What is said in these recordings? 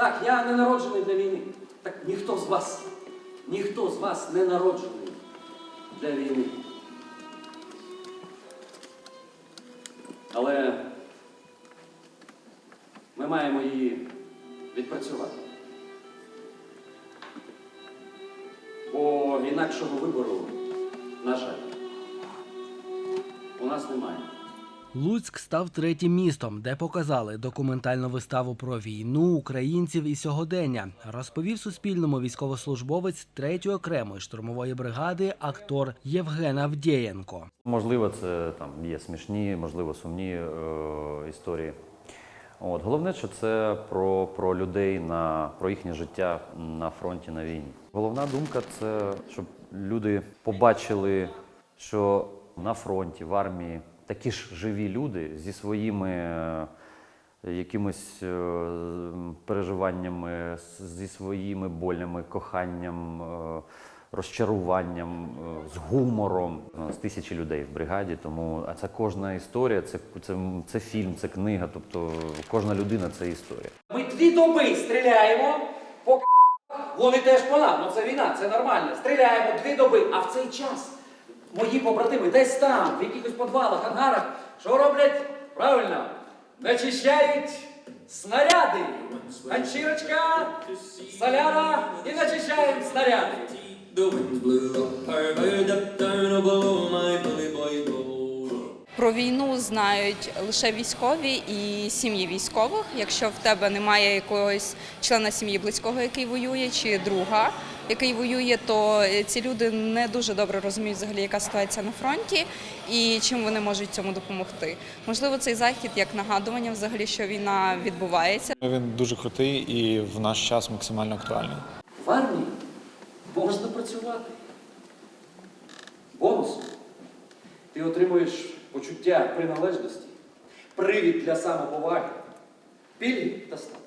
Так, я не народжений для війни. Так ніхто з вас, ніхто з вас не народжений для війни. Але ми маємо її відпрацювати. Бо інакшого вибору, на жаль, у нас немає. Луцьк став третім містом, де показали документальну виставу про війну, українців і сьогодення. Розповів Суспільному військовослужбовець третьої окремої штурмової бригади, актор Євген Авдєєнко. Можливо, це там є смішні, можливо, сумні е, історії. От головне, що це про, про людей на про їхнє життя на фронті на війні. Головна думка це щоб люди побачили, що на фронті, в армії такі ж живі люди зі своїми е, якимись е, переживаннями, зі своїми болями, коханням. е, розчаруванням, з гумором. Нас тисячі людей в бригаді, тому а це кожна історія, це, це, це фільм, це книга. Тобто кожна людина це історія. Ми дві доби стріляємо, вони теж по нам. Ну це війна, це нормально. Стріляємо дві доби. А в цей час мої побратими десь там, в якихось подвалах, ангарах, що роблять? Правильно, начищають снаряди. Ганчірочка, соляра і начищаємо снаряди. Про війну знають лише військові і сім'ї військових. Якщо в тебе немає якогось члена сім'ї близького, який воює, чи друга, який воює, то ці люди не дуже добре розуміють взагалі, яка ситуація на фронті і чим вони можуть цьому допомогти. Можливо, цей захід як нагадування, взагалі, що війна відбувається. Він дуже крутий і в наш час максимально актуальний. В армії можна працювати. Бонусом ти отримуєш почуття приналежності, привід для самоповаги, пільги та статус.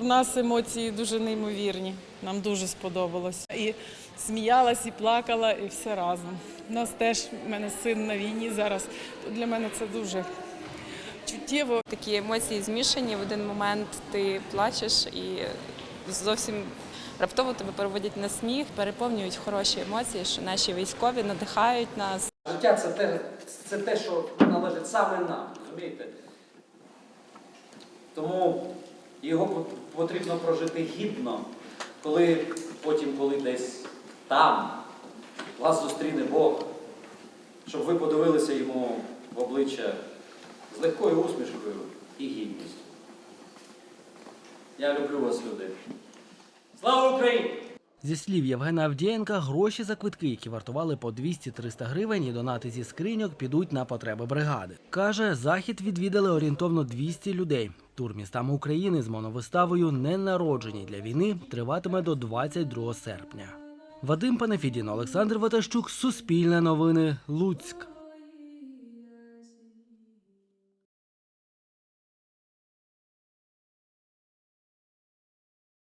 В нас емоції дуже неймовірні. Нам дуже сподобалось. І сміялась, і плакала, і все разом. У нас теж в мене син на війні зараз. Для мене це дуже чуттєво. Такі емоції змішані. В один момент ти плачеш і зовсім раптово тебе переводять на сміх, переповнюють хороші емоції, що наші військові надихають нас. Життя це те, це те, що належить саме нам, розумієте? Тому його потрібно прожити гідно, коли потім, коли десь там вас зустріне Бог, щоб ви подивилися йому в обличчя з легкою усмішкою і гідністю. Я люблю вас, люди. Слава Україні! Зі слів Євгена Авдієнка, гроші за квитки, які вартували по 200-300 гривень, і донати зі скриньок підуть на потреби бригади. Каже, захід відвідали орієнтовно 200 людей. Тур містами України з моновиставою «Не народжені для війни триватиме до 22 серпня. Вадим Панафідін, Олександр Ватащук, Суспільне новини, Луцьк.